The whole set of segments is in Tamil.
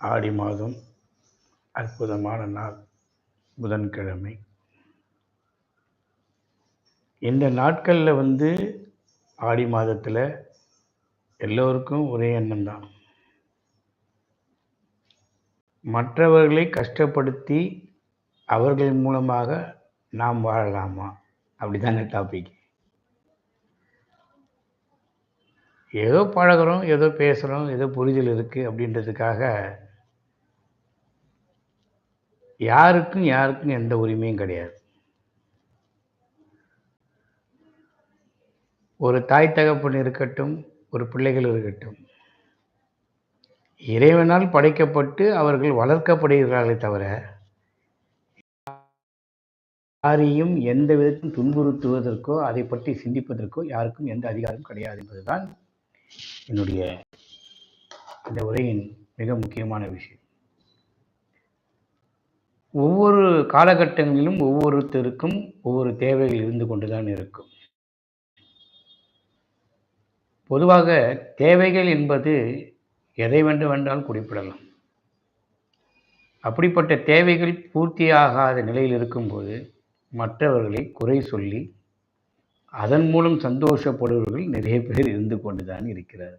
ஆடி மாதம் அற்புதமான நாள் புதன்கிழமை. இந்த நாட்களில் வந்து ஆடி மாதத்தில் எல்லோருக்கும் ஒரே எண்ணம் தான் மற்றவர்களை கஷ்டப்படுத்தி அவர்கள் மூலமாக நாம் வாழலாமா? அப்படி தாங்க டாபிக் ஏதோ பழகுறோம் ஏதோ பேசுகிறோம் ஏதோ புரிதல் இருக்குது அப்படின்றதுக்காக யாருக்கும் யாருக்கும் எந்த உரிமையும் கிடையாது. ஒரு தாய் தகப்பன் இருக்கட்டும் ஒரு பிள்ளைகள் இருக்கட்டும் இறைவனால் படைக்கப்பட்டு அவர்கள் வளர்க்கப்படுகிறார்களே தவிர யாரையும் எந்த விதத்தையும் துன்புறுத்துவதற்கோ அதை பற்றி சிந்திப்பதற்கோ யாருக்கும் எந்த அதிகாரம் கிடையாது என்பதுதான் என்னுடைய இந்த உரையின் மிக முக்கியமான விஷயம். ஒவ்வொரு காலகட்டங்களிலும் ஒவ்வொருத்தருக்கும் ஒவ்வொரு தேவைகள் இருந்து கொண்டு தான் இருக்கும். பொதுவாக தேவைகள் என்பது எதை வேண்டுமென்றால் குறிப்பிடலாம். அப்படிப்பட்ட தேவைகள் பூர்த்தியாகாத நிலையில் இருக்கும்போது மற்றவர்களை குறை சொல்லி அதன் மூலம் சந்தோஷப்படுபவர்கள் நிறைய பேர் இருந்து கொண்டுதான் இருக்கிறார்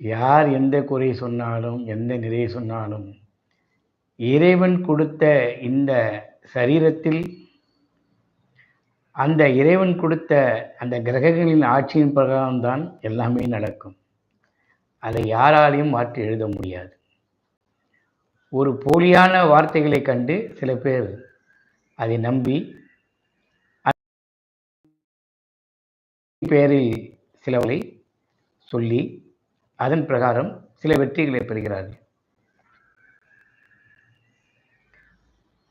யார் எந்த குறை சொன்னாலும் எந்த நிறை சொன்னாலும் இறைவன் கொடுத்த இந்த சரீரத்தில் அந்த இறைவன் கொடுத்த அந்த கிரகங்களின் ஆட்சியின் பிரகாரம்தான் எல்லாமே நடக்கும். அதை யாராலையும் மாற்றி எழுத முடியாது. ஒரு போலியான வார்த்தைகளை கண்டு சில பேர் அதை நம்பி பேரில் சிலவளை சொல்லி அதன் பிரகாரம் சில வெற்றிகளை பெறுகிறார்கள்.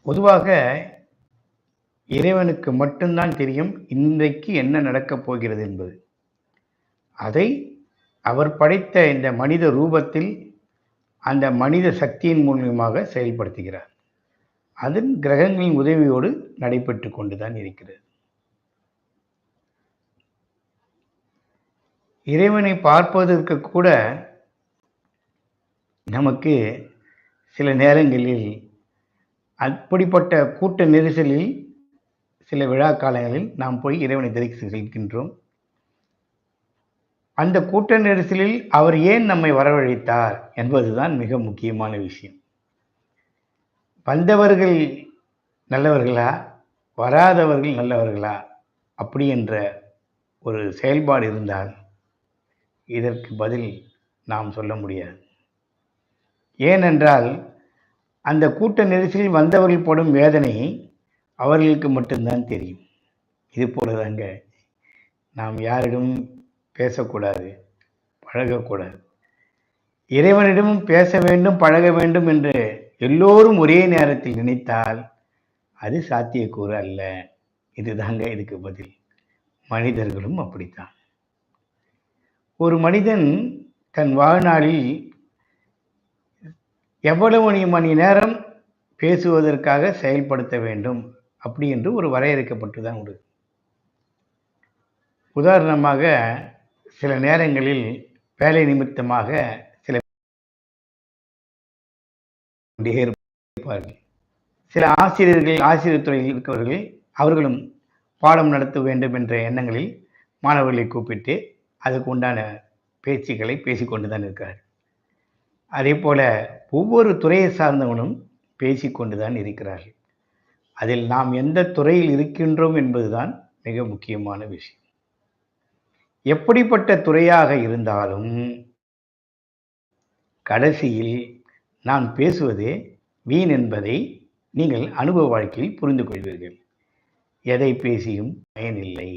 பொதுவாக இறைவனுக்கு மட்டும்தான் தெரியும் இன்றைக்கு என்ன நடக்கப் போகிறது என்பது. அதை அவர் படைத்த இந்த மனித ரூபத்தில் அந்த மனித சக்தியின் மூலியமாக செயல்படுத்துகிறார். அது கிரகங்களின் உதவியோடு நடைபெற்று கொண்டுதான் இருக்கிறது. இறைவனை பார்ப்பதற்கு கூட நமக்கு சில நேரங்களில் அப்படிப்பட்ட கூட்ட நெரிசலில் சில விழா காலங்களில் நாம் போய் இறைவனை தரிசி செல்கின்றோம். அந்த கூட்ட நெரிசலில் அவர் ஏன் நம்மை வரவழைத்தார் என்பதுதான் மிக முக்கியமான விஷயம். வந்தவர்கள் நல்லவர்களா? வராதவர்கள் நல்லவர்களா? அப்படி என்ற ஒரு செயல்பாடு இருந்தால் இதற்கு பதில் நாம் சொல்ல முடியாது. ஏனென்றால் அந்த கூட்ட நெரிசலில் வந்தவர்கள் படும் வேதனை அவர்களுக்கு மட்டும்தான் தெரியும். இது போல தாங்க நாம் யாரிடமும் பேசக்கூடாது பழகக்கூடாது. இறைவனிடமும் பேச வேண்டும் பழக வேண்டும் என்று எல்லோரும் ஒரே நேரத்தில் நினைத்தால் அது சாத்தியக்கூறு அல்ல. இதுதாங்க இதுக்கு பதில். மனிதர்களும் அப்படித்தான். ஒரு மனிதன் தன் வாழ்நாளில் எவ்வளவு மணி நேரம் பேசுவதற்காக செயல்படுத்த வேண்டும்? அப்படி என்று ஒரு வரையறுக்கப்பட்டு தான் உண்டு. உதாரணமாக சில நேரங்களில் வேலை நிமித்தமாக சில இருப்பார்கள் சில ஆசிரியர்கள் ஆசிரியர் துறையில் இருக்கவர்கள் அவர்களும் பாடம் நடத்த வேண்டும் என்ற எண்ணங்களில் மாணவர்களை கூப்பிட்டு அதுக்கு உண்டான பேச்சுக்களை பேசிக்கொண்டு தான் இருக்கிறார் அதே போல ஒவ்வொரு துறையை சார்ந்தவனும் பேசிக்கொண்டு தான் இருக்கிறார்கள். அதில் நாம் எந்த துறையில் இருக்கின்றோம் என்பதுதான் மிக முக்கியமான விஷயம். எப்படிப்பட்ட துறையாக இருந்தாலும் கடைசியில் நான் பேசுவதே வீண் என்பதை நீங்கள் அனுபவ வாழ்க்கையில் புரிந்து கொள்வீர்கள். எதை பேசியும் பயனில்லை.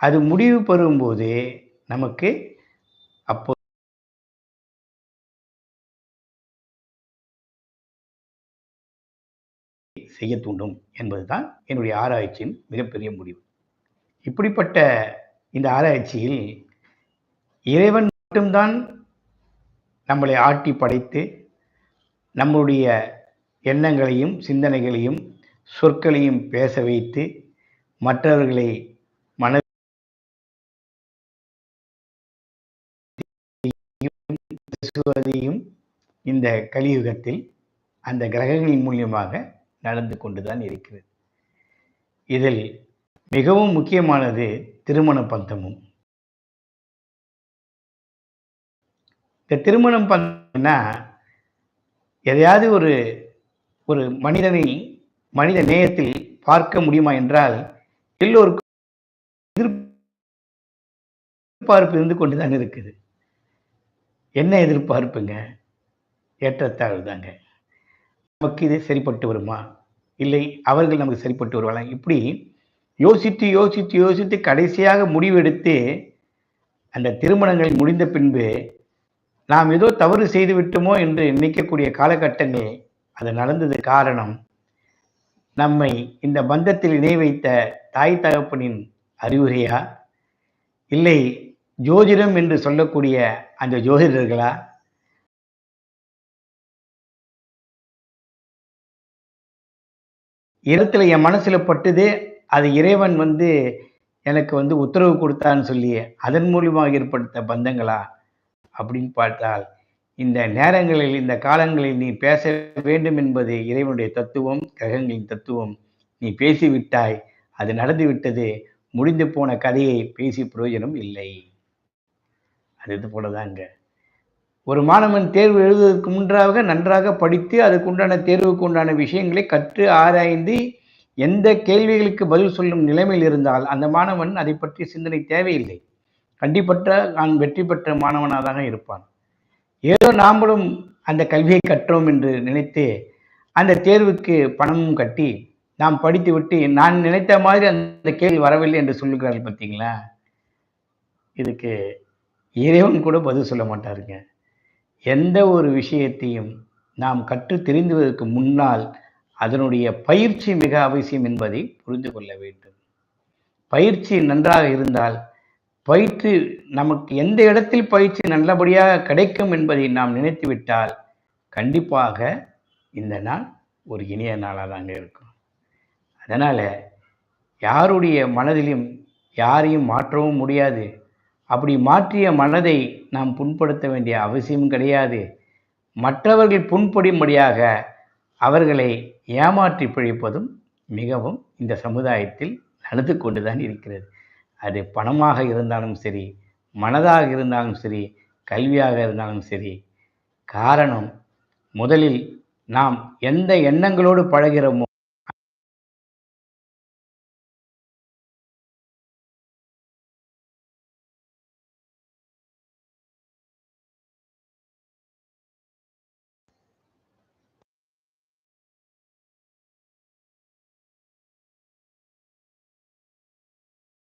அது முடிவு பெறும்போது நமக்கு அப்போ செய்ய தூண்டும் என்பதுதான் என்னுடைய ஆராய்ச்சியின் மிகப்பெரிய முடிவு. இப்படிப்பட்ட இந்த ஆராய்ச்சியில் இறைவன் மட்டும்தான் நம்மளை ஆட்டி படைத்து நம்முடைய எண்ணங்களையும் சிந்தனைகளையும் சொற்களையும் பேச வைத்து மற்றவர்களை மன பேசுவதையும் இந்த கலியுகத்தில் அந்த கிரகங்களின் மூலியமாக நடந்து கொண்டுதான் இருக்கிறது. இதில் மிகவும் முக்கியமானது திருமண பந்தமும். இந்த திருமணம் பந்தம்னா எதையாவது ஒரு ஒரு மனிதனை மனித நேயத்தில் பார்க்க முடியுமா என்றால் எல்லோருக்கும் எதிர்பார்ப்பு இருந்து கொண்டுதான் இருக்குது. என்ன எதிர்பார்ப்புங்க? ஏற்றத்தாழ்வு தாங்க நமக்கு இது சரிப்பட்டு வருமா? இல்லை அவர்கள் நமக்கு சரிப்பட்டு வருவாங்க இப்படி யோசித்து யோசித்து யோசித்து கடைசியாக முடிவெடுத்து அந்த திருமணங்கள் முடிந்த பின்பு நாம் ஏதோ தவறு செய்து விட்டோமோ என்று நினைக்கக்கூடிய காலகட்டங்கள் அது நடந்தது காரணம் நம்மை இந்த பந்தத்தில் இணை வைத்த தாய் தகப்பனின் அறிவுரையா இல்லை ஜோதிடம் என்று சொல்லக்கூடிய அந்த ஜோதிடர்களா? இடத்துல என் மனசுல பட்டுது அது இறைவன் வந்து எனக்கு வந்து உத்தரவு கொடுத்தான்னு சொல்லி அதன் மூலியமாக ஏற்படுத்த பந்தங்களா? அப்படின்னு பார்த்தால் இந்த நேரங்களில் இந்த காலங்களில் நீ பேச வேண்டும் என்பது இறைவனுடைய தத்துவம் கிரகங்களின் தத்துவம். நீ பேசிவிட்டாய் அது நடந்து விட்டது முடிந்து போன கதையை பேசி பிரயோஜனம் இல்லை. அது இது போலதாங்க. ஒரு மாணவன் தேர்வு எழுதுவதற்கு முன்றாக நன்றாக படித்து அதுக்குண்டான தேர்வுக்கு உண்டான விஷயங்களை கற்று ஆராய்ந்து எந்த கேள்விகளுக்கு பதில் சொல்லும் நிலைமையில் இருந்தால் அந்த மாணவன் அதை பற்றி சிந்தனை தேவையில்லை. கண்டிப்பற்ற நான் வெற்றி பெற்ற மாணவனாக தான் இருப்பான். ஏதோ நாமளும் அந்த கல்வியை கற்றோம் என்று நினைத்து அந்த தேர்வுக்கு பணமும் கட்டி நாம் படித்து விட்டு நான் நினைத்த மாதிரி அந்த கேள்வி வரவில்லை என்று சொல்லுகிறார்கள் பார்த்தீங்களா? இதுக்கு இறைவன் கூட பதில் சொல்ல மாட்டாருங்க. எந்த ஒரு விஷயத்தையும் நாம் கற்று தெரிந்துவதற்கு முன்னால் அதனுடைய பயிற்சி மிக அவசியம் என்பதை புரிந்து கொள்ள வேண்டும். பயிற்சி நன்றாக இருந்தால் பயிற்சி நமக்கு எந்த இடத்தில் பயிற்சி நல்லபடியாக கிடைக்கும் என்பதை நாம் நினைத்துவிட்டால் கண்டிப்பாக இந்த நாள் ஒரு இனிய நாளாக தாங்க இருக்கும். அதனால் யாருடைய மனதிலும் யாரையும் மாற்றவும் முடியாது. அப்படி மாற்றிய மனதை நாம் புண்படுத்த வேண்டிய அவசியம் கிடையாது. மற்றவர்கள் புண்படும்படியாக அவர்களை ஏமாற்றி பிழைப்பதும் மிகவும் இந்த சமுதாயத்தில் நடந்து கொண்டுதான் இருக்கிறது. அது பணமாக இருந்தாலும் சரி மனதாக இருந்தாலும் சரி கல்வியாக இருந்தாலும் சரி. காரணம் முதலில் நாம் எந்த எண்ணங்களோடு பழகிறோமோ